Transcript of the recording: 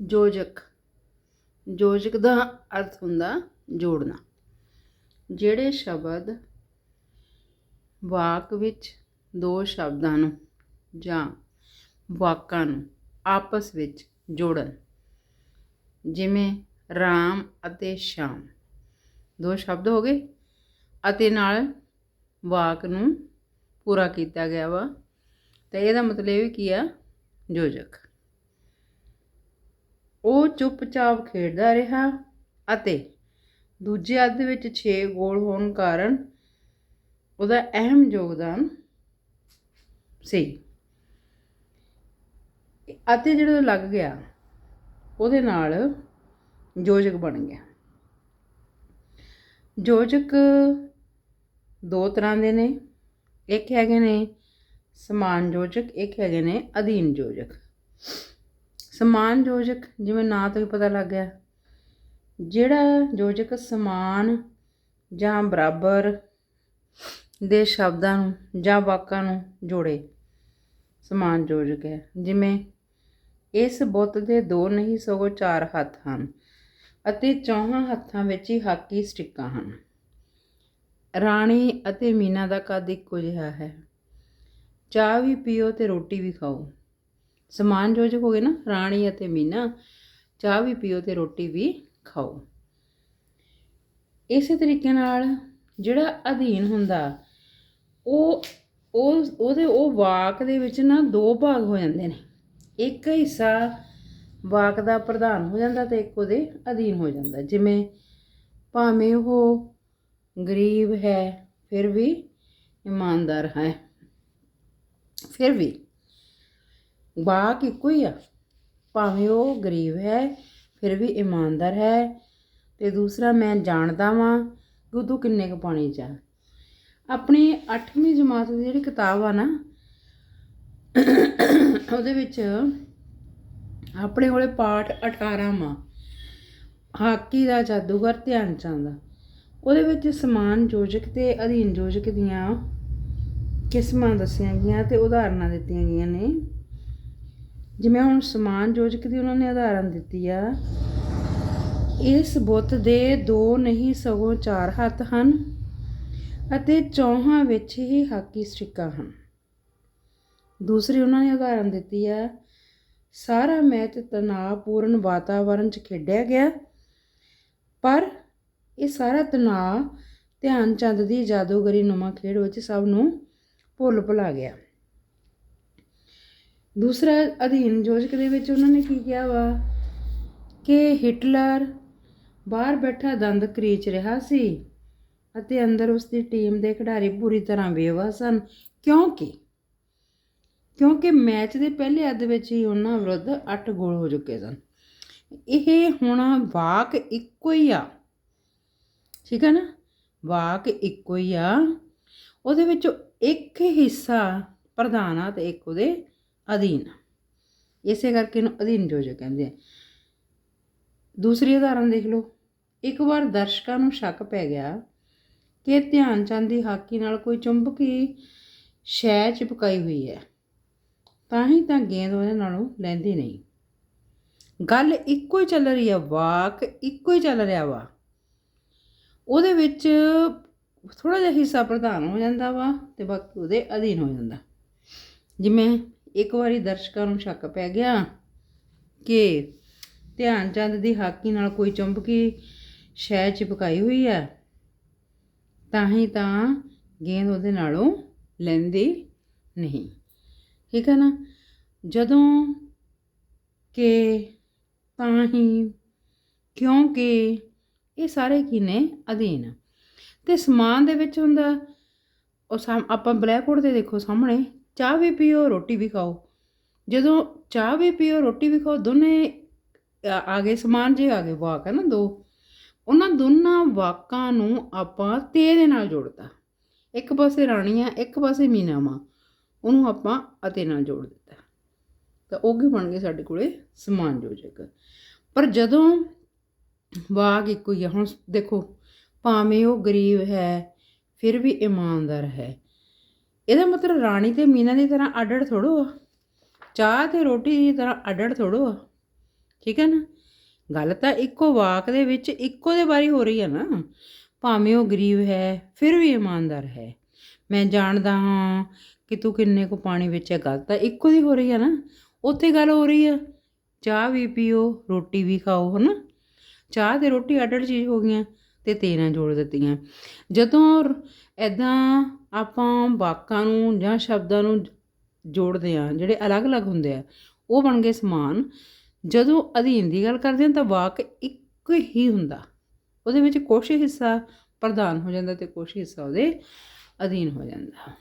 ਯੋਜਕ ਯੋਜਕ ਦਾ ਅਰਥ ਹੁੰਦਾ ਜੋੜਨਾ। ਜਿਹੜੇ ਸ਼ਬਦ ਵਾਕ ਵਿੱਚ ਦੋ ਸ਼ਬਦਾਂ ਨੂੰ ਜਾਂ ਵਾਕਾਂ ਨੂੰ ਆਪਸ ਵਿੱਚ ਜੋੜਨ, ਜਿਵੇਂ ਰਾਮ ਅਤੇ ਸ਼ਾਮ, ਦੋ ਸ਼ਬਦ ਹੋ ਗਏ। ਅਤੇ ਨਾਲ ਵਾਕ ਨੂੰ ਪੂਰਾ ਕੀਤਾ ਗਿਆ ਵਾ। ਤੇ ਇਹਦਾ ਮਤਲਬ ਕੀ ਆ? ਯੋਜਕ ਉਹ ਚੁੱਪਚਾਪ ਖੇਡਦਾ ਰਿਹਾ ਅਤੇ ਦੂਜੇ ਅੱਧ ਵਿੱਚ 6 ਗੋਲ ਹੋਣ ਕਾਰਨ ਉਹਦਾ ਅਹਿਮ ਯੋਗਦਾਨ ਸੀ। ਅਤੇ ਜਿਹੜਾ ਲੱਗ ਗਿਆ, ਉਹਦੇ ਨਾਲ ਯੋਜਕ ਬਣ ਗਿਆ। ਯੋਜਕ ਦੋ ਤਰ੍ਹਾਂ ਦੇ ਨੇ, ਇੱਕ ਹੈਗੇ ਨੇ ਸਮਾਨ ਯੋਜਕ, ਇੱਕ ਹੈਗੇ ਨੇ ਅਧੀਨ ਯੋਜਕ। ਸਮਾਨ ਯੋਜਕ, ਜਿਵੇਂ ਨਾਂ ਤੋਂ ਹੀ ਪਤਾ ਲੱਗ ਗਿਆ। ਜਿਹੜਾ ਯੋਜਕ ਸਮਾਨ ਜਾਂ ਬਰਾਬਰ ਦੇ ਸ਼ਬਦਾਂ ਨੂੰ ਜਾਂ ਵਾਕਾਂ ਨੂੰ ਜੋੜੇ, ਸਮਾਨ ਯੋਜਕ ਹੈ। ਜਿਵੇਂ ਇਸ ਬੁੱਤ ਦੇ ਦੋ ਨਹੀਂ, ਸਗੋਂ ਚਾਰ ਹੱਥ ਹਨ ਅਤੇ ਚੌਹਾਂ ਹੱਥਾਂ ਵਿੱਚ ਹੀ ਹਾਕੀ ਸਟਿੱਕਾਂ ਹਨ। ਰਾਣੀ ਅਤੇ ਮੀਨਾ ਦਾ ਕੱਦ ਇੱਕੋ ਜਿਹਾ ਹੈ। ਚਾਹ ਵੀ ਪੀਓ ਤੇ ਰੋਟੀ ਵੀ ਖਾਓ। ਸਮਾਨ ਯੋਜਕ ਹੋ ਗਏ ਨਾ, ਰਾਣੀ ਅਤੇ ਮੀਨਾ, ਚਾਹ ਵੀ ਪੀਓ ਤੇ ਰੋਟੀ ਵੀ ਖਾਓ। ਇਸੇ ਤਰੀਕੇ ਨਾਲ ਜਿਹੜਾ ਅਧੀਨ ਹੁੰਦਾ, ਉਹ ਉਹ, ਉਹਦੇ, ਉਹ ਵਾਕ ਦੇ ਵਿੱਚ ਨਾ ਦੋ ਭਾਗ ਹੋ ਜਾਂਦੇ ਨੇ। ਇੱਕ ਹਿੱਸਾ ਵਾਕ ਦਾ ਪ੍ਰਧਾਨ ਹੋ ਜਾਂਦਾ ਤੇ ਇੱਕ ਉਹਦੇ ਅਧੀਨ ਹੋ ਜਾਂਦਾ। ਜਿਵੇਂ ਭਾਵੇਂ ਉਹ ਗਰੀਬ ਹੈ, ਫਿਰ ਵੀ ਇਮਾਨਦਾਰ ਹੈ, ਫਿਰ ਵੀ ਵਾਕ ਇੱਕੋ ਹੀ ਆ। ਭਾਵੇਂ ਉਹ ਗਰੀਬ ਹੈ, ਫਿਰ ਵੀ ਇਮਾਨਦਾਰ ਹੈ। ਤੇ ਦੂਸਰਾ, ਮੈਂ ਜਾਣਦਾ ਵਾਂ ਕਿ ਤੂੰ ਕਿੰਨੇ ਕੁ ਪਾਣੀ ਚ ਆਪਣੀ 8ਵੀਂ ਜਮਾਤ ਦੀ ਜਿਹੜੀ ਕਿਤਾਬ ਆ ਨਾ, ਉਹਦੇ ਵਿੱਚ ਆਪਣੇ ਕੋਲੇ ਪਾਠ 18 ਮਾ ਹਾਕੀ ਦਾ ਜਾਦੂਗਰ ਧਿਆਨ ਚੰਦ। ਉਹਦੇ ਵਿੱਚ ਸਮਾਨ ਯੋਜਕ ਤੇ ਅਧੀਨ ਯੋਜਕ ਦੀਆਂ ਕਿਸਮਾਂ ਦੱਸੀਆਂ ਗਈਆਂ ਤੇ ਉਦਾਹਰਨਾਂ ਦਿੱਤੀਆਂ ਗਈਆਂ ਨੇ। ਜਿਵੇਂ ਹੁਣ ਸਮਾਨ ਯੋਜਕ ਦੀ ਉਹਨਾਂ ਨੇ ਉਦਾਹਰਨ ਦਿੱਤੀ ਆ, ਇਸ ਬੁੱਤ ਦੇ ਦੋ ਨਹੀਂ ਸਗੋਂ ਚਾਰ ਹੱਥ ਹਨ ਅਤੇ ਚੌਹਾਂ ਵਿੱਚ ਹੀ ਹਾਕੀ ਸਟਿੱਕਾਂ ਹਨ। ਦੂਸਰੀ ਉਹਨਾਂ ਨੇ ਉਦਾਹਰਨ ਦਿੱਤੀ ਆ, ਸਾਰਾ ਮੈਚ ਤਣਾਅਪੂਰਨ ਵਾਤਾਵਰਣ 'ਚ ਖੇਡਿਆ ਗਿਆ, ਪਰ ਇਹ ਸਾਰਾ ਤਣਾਅ ਧਿਆਨ ਚੰਦ ਦੀ ਜਾਦੂਗਰੀ ਨੁਮਾ ਖੇਡ ਵਿੱਚ ਸਭ ਨੂੰ ਭੁੱਲ ਭੁਲਾ ਗਿਆ। ਦੂਸਰਾ ਅਧੀਨ ਯੋਜਕ ਦੇ ਵਿੱਚ ਉਹਨਾਂ ਨੇ ਕੀ ਕਿਹਾ ਵਾ? ਕਿ ਹਿਟਲਰ ਬਾਹਰ ਬੈਠਾ ਦੰਦ ਕਰੀਚ ਰਿਹਾ ਸੀ ਅਤੇ ਅੰਦਰ ਉਸ ਦੀ ਟੀਮ ਦੇ ਖਿਡਾਰੀ ਪੂਰੀ ਤਰ੍ਹਾਂ ਬੇਵਸ ਸਨ। ਕਿਉਂਕਿ ਕਿਉਂਕਿ ਮੈਚ ਦੇ ਪਹਿਲੇ ਅੱਧ ਵਿੱਚ ਹੀ ਉਹਨਾਂ ਵਿਰੁੱਧ 8 ਗੋਲ ਹੋ ਚੁੱਕੇ ਸਨ। ਇਹ ਹੁਣ ਵਾਕ ਇੱਕੋ ਹੀ ਆ। ਠੀਕ ਹੈ ਨਾ? ਵਾਕ ਇੱਕੋ ਹੀ ਆ। ਉਹਦੇ ਵਿੱਚੋਂ ਇੱਕ ਹਿੱਸਾ ਪ੍ਰਧਾਨ ਆ ਤੇ ਇੱਕ ਉਹਦੇ ਅਧੀਨ। ਇਸੇ ਕਰਕੇ ਇਹਨੂੰ ਅਧੀਨ ਯੋਜਕ ਕਹਿੰਦੇ ਆ। ਦੂਸਰੀ ਉਦਾਹਰਨ ਦੇਖ ਲਓ। ਇੱਕ ਵਾਰ ਦਰਸ਼ਕਾਂ ਨੂੰ ਸ਼ੱਕ ਪੈ ਗਿਆ ਕਿ ਧਿਆਨ ਚੰਦ ਦੀ ਹਾਕੀ ਨਾਲ ਕੋਈ ਚੁੰਬਕੀ ਸ਼ੈ ਚਿਪਕਾਈ ਹੋਈ ਹੈ, ਤਾਂ ਹੀ ਤਾਂ ਗੇਂਦ ਉਹਦੇ ਨਾਲੋਂ ਲੈਂਦੀ ਨਹੀਂ। ਗੱਲ ਇੱਕੋ ਹੀ ਚੱਲ ਰਹੀ ਆ, ਵਾਕ ਇੱਕੋ ਹੀ ਚੱਲ ਰਿਹਾ ਵਾ। ਉਹਦੇ ਵਿੱਚ ਥੋੜਾ ਜਿਹਾ ਹਿੱਸਾ ਪ੍ਰਧਾਨ ਹੋ ਜਾਂਦਾ ਵਾ ਤੇ ਬਾਕੀ ਉਹਦੇ ਅਧੀਨ ਹੋ ਜਾਂਦਾ। ਜਿਵੇਂ ਇੱਕ ਵਾਰੀ ਦਰਸ਼ਕਾਂ ਨੂੰ ਸ਼ੱਕ ਪੈ ਗਿਆ ਕਿ ਧਿਆਨ ਚੰਦ ਦੀ ਹਾਕੀ ਨਾਲ ਕੋਈ ਚੁੰਬਕੀ ਸ਼ੈ ਚਿਪਕਾਈ ਹੋਈ ਹੈ, ਤਾਂ ਹੀ ਤਾਂ ਗੇਂਦ ਉਹਦੇ ਨਾਲੋਂ ਲੈਂਦੀ ਨਹੀਂ। ਠੀਕ ਹੈ ਨਾ? ਜਦੋਂ ਕਿ ਤਾਂ ਹੀ, ਕਿਉਂਕਿ ਇਹ ਸਾਰੇ ਕੀ ਨੇ? ਅਧੀਨ। ਤੇ ਸਮਾਨ ਦੇ ਵਿੱਚ ਹੁੰਦਾ, ਉਹ ਸਾਮ, ਆਪਾਂ ਬਲੈਕ ਤੇ ਦੇਖੋ ਸਾਹਮਣੇ ਚਾਹ ਵੀ ਪੀਓ, ਰੋਟੀ ਵੀ ਖਾਓ। ਜਦੋਂ ਚਾਹ ਵੀ ਪੀਓ, ਰੋਟੀ ਵੀ ਖਾਓ, ਦੋਨੇ ਆ ਗਏ ਸਮਾਨ ਜੇ ਆ ਗਏ ਵਾਕ ਹੈ ਨਾ ਦੋ। ਉਹਨਾਂ ਦੋਨਾਂ ਵਾਕਾਂ ਨੂੰ ਆਪਾਂ ਤੇ ਦੇ ਨਾਲ ਜੋੜਤਾ। ਇੱਕ ਪਾਸੇ ਰਾਣੀ ਆ, ਇੱਕ ਪਾਸੇ ਮੀਨਾ ਉਹਨੂੰ ਆਪਾਂ ਅਤੇ ਨਾਲ ਜੋੜ ਦਿੱਤਾ। ਤਾਂ ਉਹ ਕੀ ਬਣ ਗਏ ਸਾਡੇ ਕੋਲੇ ਸਮਾਨ ਯੋਜਕ। ਪਰ ਜਦੋਂ ਵਾਕ ਇੱਕੋ ਹੀ ਆ, ਹੁਣ ਦੇਖੋ, ਭਾਵੇਂ ਉਹ ਗਰੀਬ ਹੈ, ਫਿਰ ਵੀ ਇਮਾਨਦਾਰ ਹੈ। ਇਹਦਾ ਮਤਲਬ ਰਾਣੀ ਤੇ ਮੀਨਾ ਦੀ ਤਰ੍ਹਾਂ ਅੱਡ-ਅੱਡ ਥੋੜੋ ਆ। ਚਾਹ ਤੇ ਰੋਟੀ ਦੀ ਤਰ੍ਹਾਂ ਅੱਡ-ਅੱਡ ਥੋੜੋ ਆ। ਠੀਕ ਹੈ ਨਾ? ਗੱਲ ਤਾਂ ਇੱਕੋ ਵਾਕ ਦੇ ਵਿੱਚ ਇੱਕੋ ਦੇ ਬਾਰੇ ਹੋ ਰਹੀ ਹੈ ਨਾ। ਭਾਵੇਂ ਉਹ ਗਰੀਬ ਹੈ, ਫਿਰ ਵੀ ਇਮਾਨਦਾਰ ਹੈ। ਮੈਂ ਜਾਣਦਾ ਹਾਂ ਕਿ ਤੂੰ ਕਿੰਨੇ ਕੁ ਪਾਣੀ ਵਿੱਚ ਹੈ। ਗੱਲ ਤਾਂ ਇੱਕੋ ਦੀ ਹੋ ਰਹੀ ਹੈ ਨਾ। ਉੱਥੇ ਗੱਲ ਹੋ ਰਹੀ ਹੈ ਚਾਹ ਵੀ ਪੀਓ, ਰੋਟੀ ਵੀ ਖਾਓ, ਹਨਾ? ਚਾਹ ਤੇ ਰੋਟੀ ਅੱਡ ਅੱਡ ਚੀਜ਼ ਹੋ ਗਈਆਂ। ਤੇ ਤੇਰਾਂ ਜੋੜ ਦਿੱਤੀਆਂ। ਜਦੋਂ ਐਦਾਂ ਆਪਾਂ ਵਾਕਾਂ ਨੂੰ ਜਾਂ ਸ਼ਬਦਾਂ ਨੂੰ ਜੋੜਦੇ ਆ ਜਿਹੜੇ ਅਲੱਗ-ਅਲੱਗ ਹੁੰਦੇ ਆ, ਉਹ ਬਣ ਗਏ ਸਮਾਨ। ਜਦੋਂ ਅਧੀਨ ਦੀ ਗੱਲ ਕਰਦੇ ਹਾਂ ਤਾਂ ਵਾਕ ਇੱਕ ਹੀ ਹੁੰਦਾ। ਉਹਦੇ ਵਿੱਚ ਕੁਛ ਹਿੱਸਾ ਪ੍ਰਧਾਨ ਹੋ ਜਾਂਦਾ ਤੇ ਕੁਛ ਹਿੱਸਾ ਉਹਦੇ ਅਧੀਨ ਹੋ ਜਾਂਦਾ।